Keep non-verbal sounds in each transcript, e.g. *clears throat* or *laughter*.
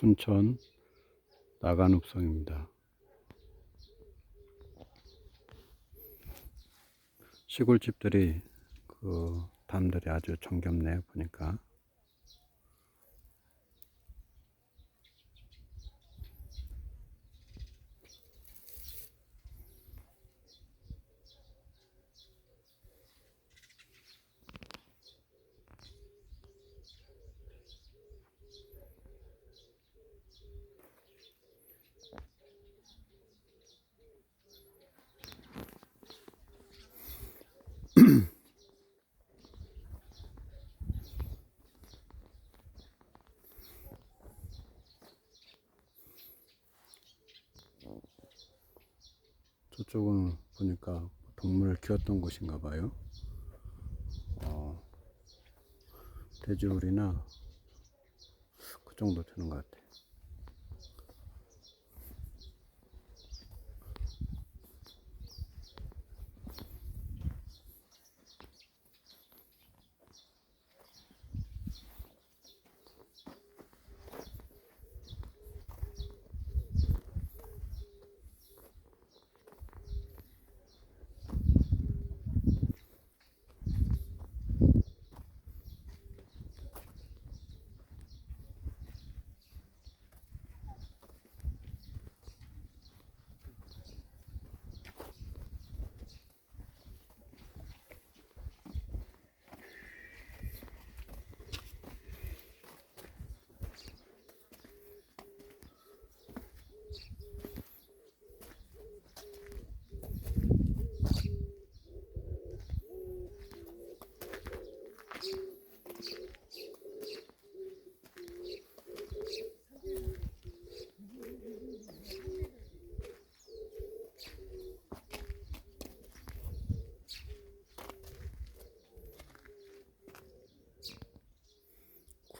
순천 나간읍성입니다. 시골집들이 그 담들이 아주 정겹네 보니까 저쪽은 보니까 동물을 키웠던 곳인가 봐요. 어, 돼지우리나 그 정도 되는 것 같아.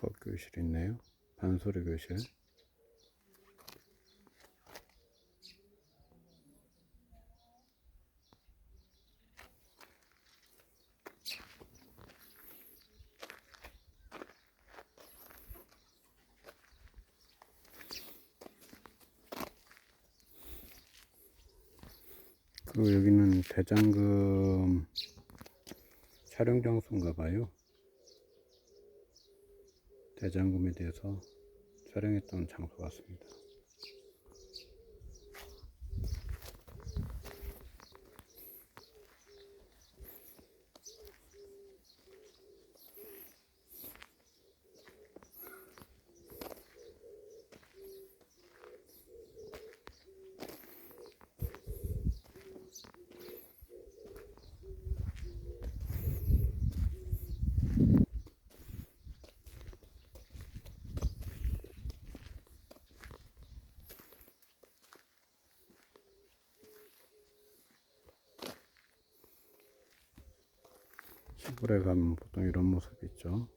수업 교실이 있네요. 반소리 교실. 그리고 여기는 대장금 촬영 장소인가 봐요. 대장금에 대해서 촬영했던 장소 같습니다. 시골에 가면 보통 이런 모습이 있죠.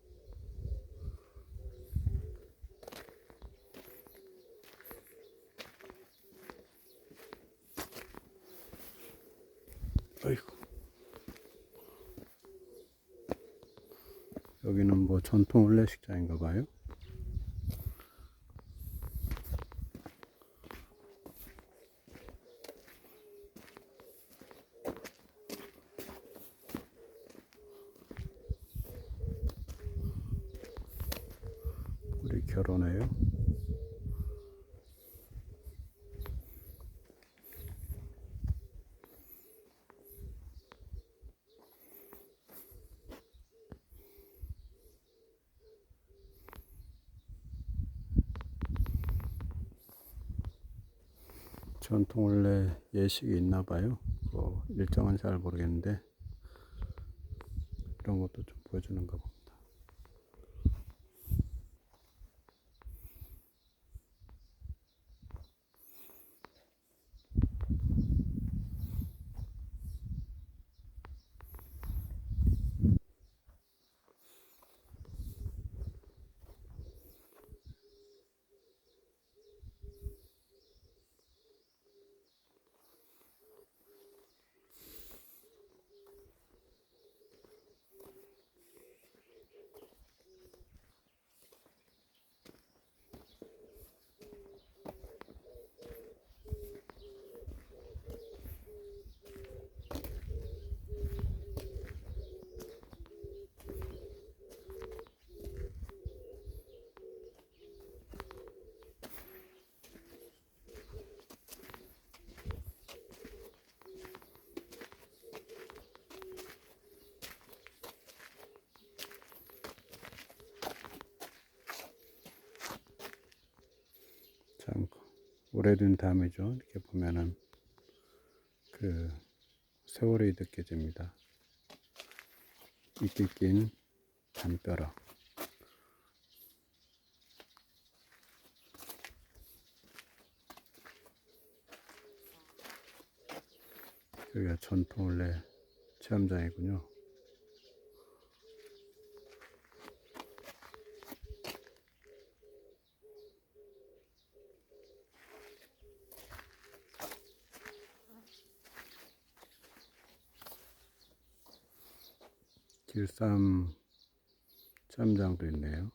아이고. 여기는 뭐 전통 혼례식장인가 봐요. 우리 결혼해요. 전통 원래 예식이 있나 봐요. 뭐 일정은 잘 모르겠는데 이런 것도 좀 보여주는가 봅 오래된 담이죠. 이렇게 보면은 그 세월이 느껴집니다. 이끼 낀 담벼락. 여기가 전통 원래 체험장이군요. 길쌈 체험장도 있네요.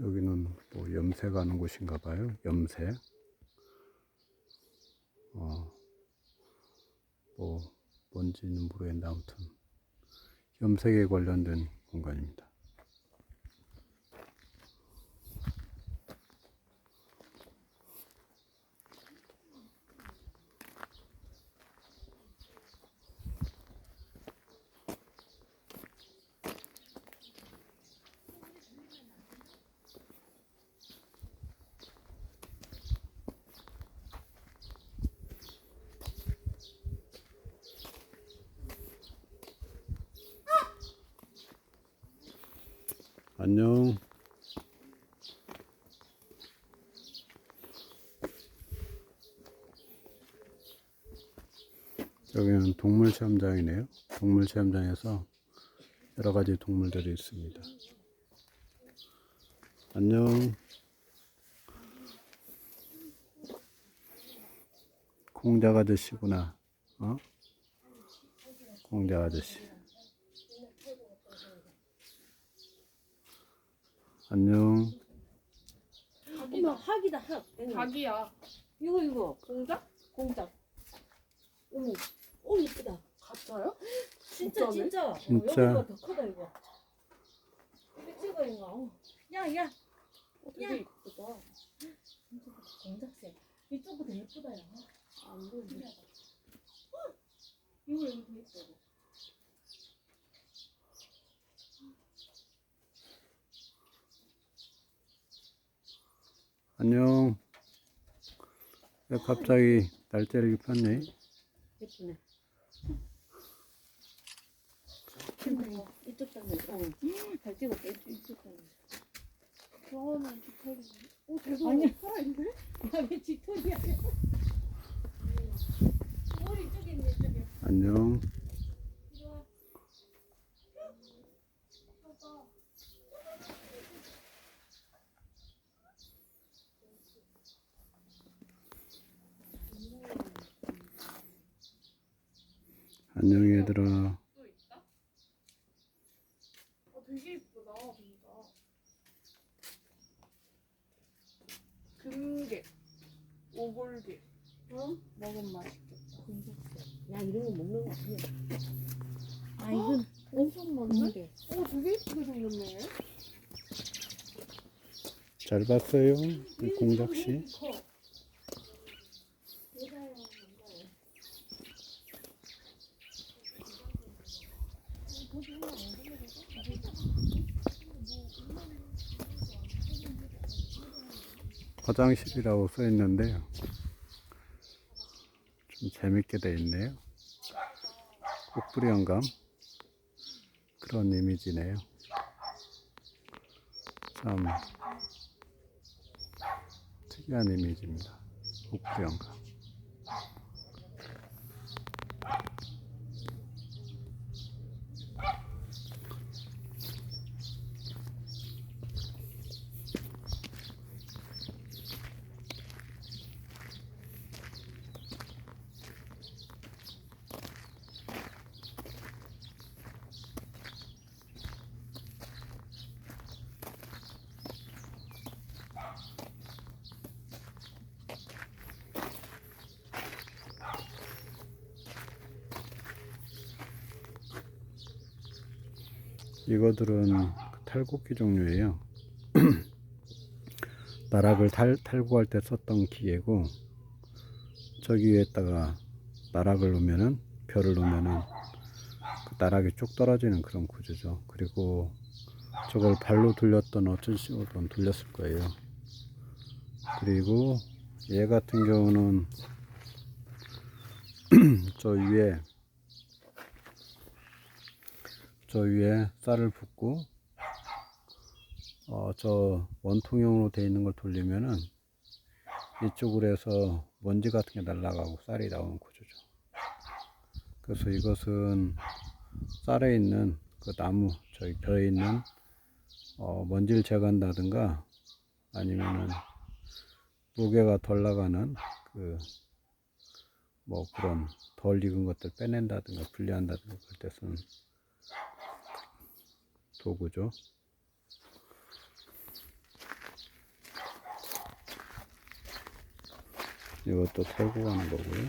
여기는 뭐 염새 가는 곳인가 봐요. 염새. 어, 뭐 뭔지는 모르겠는데 아무튼 염색에 관련된 공간입니다. 안녕. 여기는 동물 체험장이네요. 동물 체험장에서 여러 가지 동물들이 있습니다. 안녕. 공작 아저씨구나. 어? 공작 아저씨. 안녕. 어머 학이다 학. 응. 닭이야. 이거 이거 공작? 공작. 어머, 오 예쁘다. 가짜요? 진짜 진짜네? 진짜. 진짜. 어, 여기가 더 크다 이거. 찍어 이거. 어. 야 야. 어, 되게 야. 이쁘다. 공작색. 이쪽도 예쁘다 야. 안 보이네. 이거 이거 더 예뻐. 안녕. 왜 갑자기 날짜를 폈네? 예쁘네. 이쪽 장면. 어. 잘 찍었다. 이쪽 장면. 저는 깃털이. 오, 대박. 아니야. 살아있네? 야왜 뒷토리야? 머리 이쪽에 있네 이쪽에. 안녕. 이리 와. 안녕 얘들아. 또 있다? 어, 되게 이쁘다, 진짜. 금게. 오골게. 어? 먹으면 맛있겠다. 야 이런 거 먹는 거 아니야. 아 이건 엄청 많네? 오, 되게 이쁘게 생겼네. 잘 봤어요? 그 공작 씨. 화장실이라고 써 있는데요. 좀 재밌게 돼 있네요. 꽃뿌리 영감 그런 이미지네요. 참 특이한 이미지입니다. 영감. 이거들은 그 탈곡기 종류예요. *clears throat* 나락을 탈, 탈곡할 때 썼던 기계고 저기 위에다가 나락을 놓으면은 별을 놓으면은 그 나락이 쭉 떨어지는 그런 구조죠. 그리고 저걸 발로 돌렸던 어쩐 식으로든 돌렸을 거예요. 그리고 얘 같은 경우는 *clears throat* 저 위에 저 위에 쌀을 붓고 어, 저 원통형으로 되어 있는 걸 돌리면은 이쪽으로 해서 먼지 같은 게 날아가고 쌀이 나오는 구조죠. 그래서 이것은 쌀에 있는 그 나무 저기 벼에 있는 어, 먼지를 제거한다든가 아니면은 무게가 덜 나가는 그 뭐 그런 덜 익은 것들 빼낸다든가 분리한다든가 그럴 때 쓰는 도구죠. 이것도 털고 가는 거고요.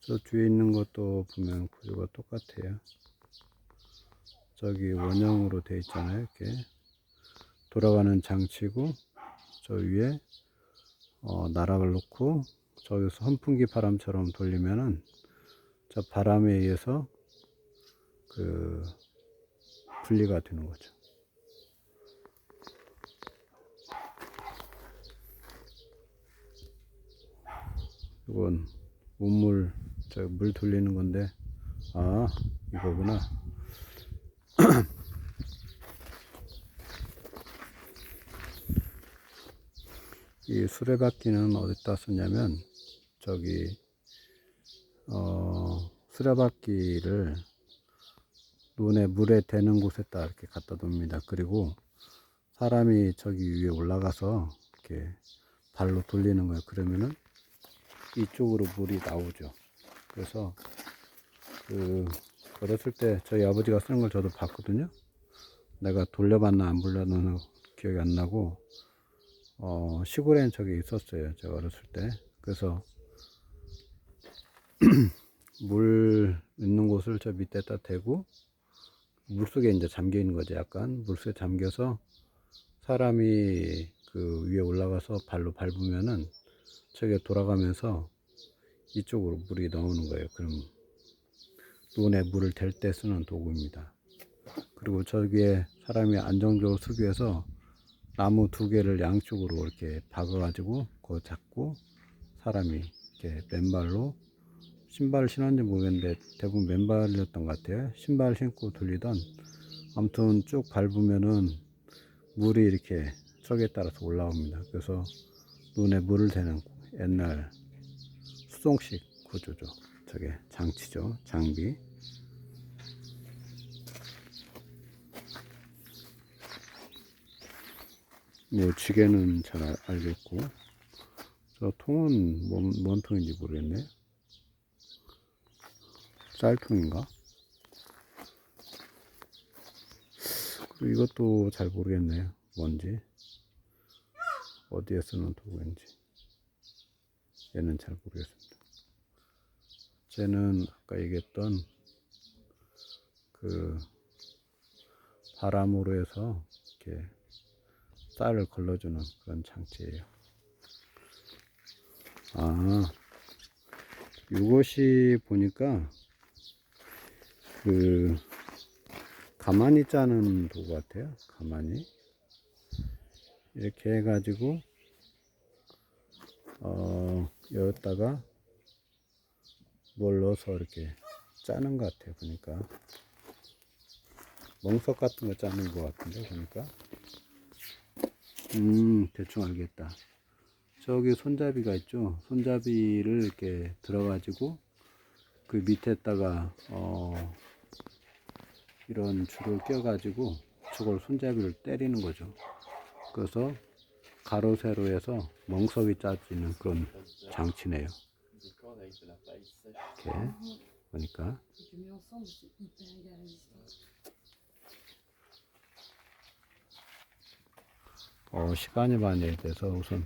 저 뒤에 있는 것도 보면 구조가 똑같아요. 저기 원형으로 돼 있잖아요. 이렇게 돌아가는 장치고 저 위에 어, 나락을 놓고 저기서 선풍기 바람처럼 돌리면은 저 바람에 의해서 그 분리가 되는 거죠. 이건 우물 저 물 돌리는 건데 아 이거구나. *clears throat* 이 수레바퀴는 어디다 쓰냐면 저기 어 수레바퀴를 눈에 물에 대는 곳에다 이렇게 갖다 둡니다. 그리고 사람이 저기 위에 올라가서 이렇게 발로 돌리는 거예요. 그러면은 이쪽으로 물이 나오죠. 그래서 그 어렸을 때 저희 아버지가 쓰는 걸 저도 봤거든요. 내가 돌려봤나 안 돌려봤나 기억이 안 나고 어, 시골엔 저기 있었어요. 제가 어렸을 때. 그래서 *clears throat* 물 있는 곳을 저 밑에다 대고 물속에 이제 잠겨 있는 거죠. 약간 물속에 잠겨서 사람이 그 위에 올라가서 발로 밟으면은 저게 돌아가면서 이쪽으로 물이 나오는 거예요. 그럼 눈에 물을 댈 때 쓰는 도구입니다. 그리고 저기에 사람이 안정적으로 위해서 나무 두 개를 양쪽으로 이렇게 박아가지고 그거 잡고 사람이 이렇게 맨발로 신발을 신었는지 모르겠는데 대부분 맨발이었던 것 같아요. 신발 신고 돌리던 아무튼 쭉 밟으면은 물이 이렇게 척에 따라서 올라옵니다. 그래서 눈에 물을 대는 옛날 수동식 구조죠. 저게 장치죠. 장비. 뭐 지게는 잘 알- 알겠고 저 통은 뭔, 뭔 통인지 모르겠네. 쌀통인가? 그리고 이것도 잘 모르겠네요. 뭔지 어디에 쓰는 도구인지 얘는 잘 모르겠습니다. 쟤는 아까 얘기했던 그 바람으로 해서 이렇게 쌀을 걸러주는 그런 장치예요. 아, 이것이 보니까 그 가만히 짜는 도구 같아요. 가만히 이렇게 해가지고 어 여기다가 뭘 넣어서 이렇게 짜는 것 같아요. 보니까 멍석 같은 거 짜는 것 같은데 보니까 음 대충 알겠다. 저기 손잡이가 있죠. 손잡이를 이렇게 들어가지고 그 밑에다가 어 이런 줄을 껴가지고 저걸 손잡이를 때리는 거죠. 그래서 가로 세로에서 멍석이 짜지는 그런 장치네요. 이렇게 보니까. 어, 시간이 많이 돼서 우선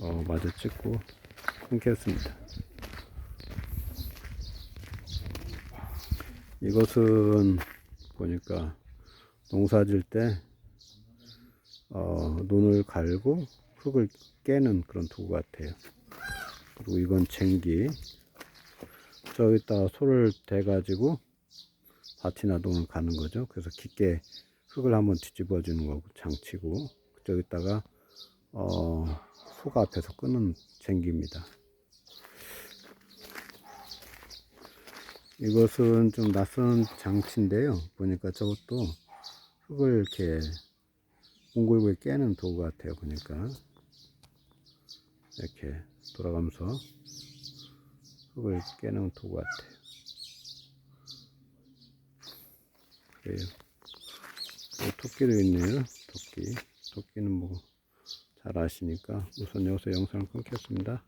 어, 마저 찍고 끊겠습니다. 이것은 보니까 농사 질 때 어, 논을 갈고 흙을 깨는 그런 도구 같아요. 그리고 이건 쟁기. 저기다가 소를 대가지고 밭이나 농을 가는 거죠. 그래서 깊게 흙을 한번 뒤집어 주는 거고 장치고 저기다가 어, 소가 앞에서 끄는 쟁기입니다. 이것은 좀 낯선 장치인데요. 보니까 저것도 흙을 이렇게 몽골구에 깨는 도구 같아요. 보니까 이렇게 돌아가면서 흙을 깨는 도구 같아요. 그래요. 또 토끼도 있네요. 토끼. 토끼는 뭐 잘 아시니까 우선 여기서 영상을 끊겠습니다.